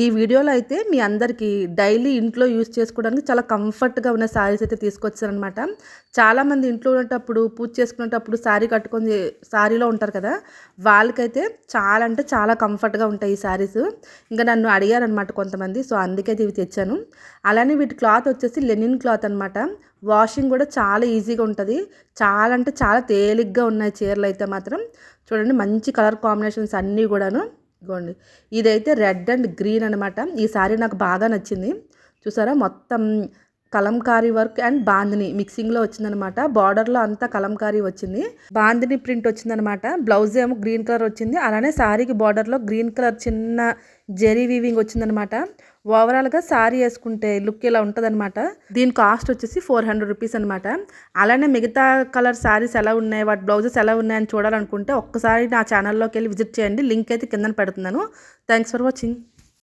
ఈ వీడియోలో అయితే మీ అందరికీ డైలీ ఇంట్లో యూస్ చేసుకోవడానికి చాలా కంఫర్ట్గా ఉన్న శారీస్ అయితే తీసుకొచ్చారనమాట చాలామంది ఇంట్లో ఉన్నప్పుడు పూజ చేసుకునేటప్పుడు శారీ కట్టుకొని శారీలో ఉంటారు కదా వాళ్ళకైతే చాలా అంటే చాలా కంఫర్ట్గా ఉంటాయి ఈ శారీస్. ఇంకా నన్ను అడిగారనమాట కొంతమంది సో అందుకైతే ఇవి తెచ్చాను. అలానే వీటి క్లాత్ వచ్చేసి లెనిన్ క్లాత్ అనమాట వాషింగ్ కూడా చాలా ఈజీగా ఉంటుంది. చాలా అంటే చాలా తేలిగ్గా ఉన్నాయి చీరలు అయితే మాత్రం. చూడండి మంచి కలర్ కాంబినేషన్స్ అన్నీ కూడాను. ఇదిగోండి. ఇదైతే రెడ్ అండ్ గ్రీన్ అనమాట ఈ సారీ నాకు బాగా నచ్చింది. చూసారా? మొత్తం కలంకారీ వర్క్ అండ్ బాందిని మిక్సింగ్లో వచ్చిందనమాట. బార్డర్లో అంతా కలంకారీ వచ్చింది. బాందిని ప్రింట్ వచ్చిందనమాట. బ్లౌజ్ ఏమో గ్రీన్ కలర్ వచ్చింది. అలానే శారీకి బార్డర్లో గ్రీన్ కలర్ చిన్న జెరీ వీవింగ్ వచ్చిందనమాట. ఓవరాల్గా శారీ వేసుకుంటే లుక్ ఇలా ఉంటుందన్నమాట దీని కాస్ట్ వచ్చేసి ఫోర్ హండ్రెడ్ రూపీస్ అనమాట. అలానే మిగతా కలర్ శారీస్ ఎలా ఉన్నాయి? వాటి బ్లౌజెస్ ఎలా ఉన్నాయని చూడాలనుకుంటే ఒక్కసారి నా ఛానల్లోకి వెళ్ళి విజిట్ చేయండి. లింక్ అయితే కింద పెడుతున్నాను. Thanks for watching.